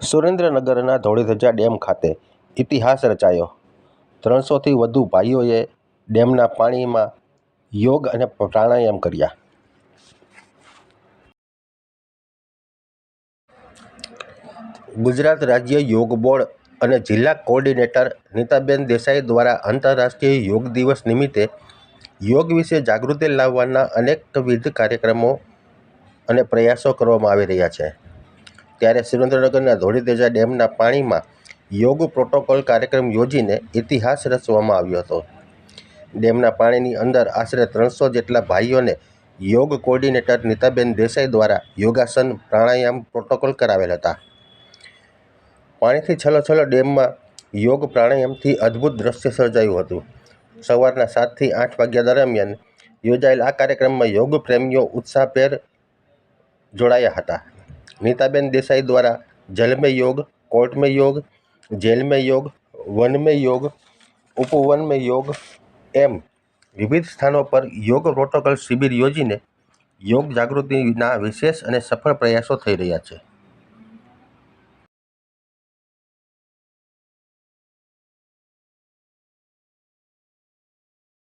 સુરેન્દ્રનગરના ધોળીધજા ડેમ ખાતે ઇતિહાસ રચાયો. ત્રણસોથી વધુ ભાઈઓએ ડેમના પાણીમાં યોગ અને પ્રાણાયામ કર્યા. ગુજરાત રાજ્ય યોગ બોર્ડ અને જિલ્લા કોઓર્ડિનેટર નીતાબેન દેસાઈ દ્વારા આંતરરાષ્ટ્રીય યોગ દિવસ નિમિત્તે યોગ વિશે જાગૃતિ લાવવાના અનેકવિધ કાર્યક્રમો અને પ્રયાસો કરવામાં આવી રહ્યા છે. ત્યારે સુરેન્દ્રનગરના ધોળીધજા ડેમના પાણીમાં યોગ પ્રોટોકોલ કાર્યક્રમ યોજીને ઇતિહાસ રચવામાં આવ્યો હતો. ડેમના પાણીની અંદર આશરે ત્રણસો જેટલા ભાઈઓને યોગ કોર્ડિનેટર નીતાબેન દેસાઈ દ્વારા યોગાસન પ્રાણાયામ પ્રોટોકોલ કરાવેલ હતા. પાણીથી છલોછલો ડેમમાં યોગ પ્રાણાયામથી અદ્ભુત દ્રશ્ય સર્જાયું હતું. સવારના સાતથી આઠ વાગ્યા દરમિયાન યોજાયેલ આ કાર્યક્રમમાં યોગ પ્રેમીઓ ઉત્સાહભેર જોડાયા હતા. નીતાબેન દેસાઈ દ્વારા જલ યોગ કોર્ટ યોગ જેલ યોગ વન યોગ ઉપવન યોગ એમ વિવિધ સ્થાનો પર યોગ પ્રોટોકોલ શિબિર યોજીને યોગ જાગૃતિના વિશેષ અને સફળ પ્રયાસો થઈ રહ્યા છે.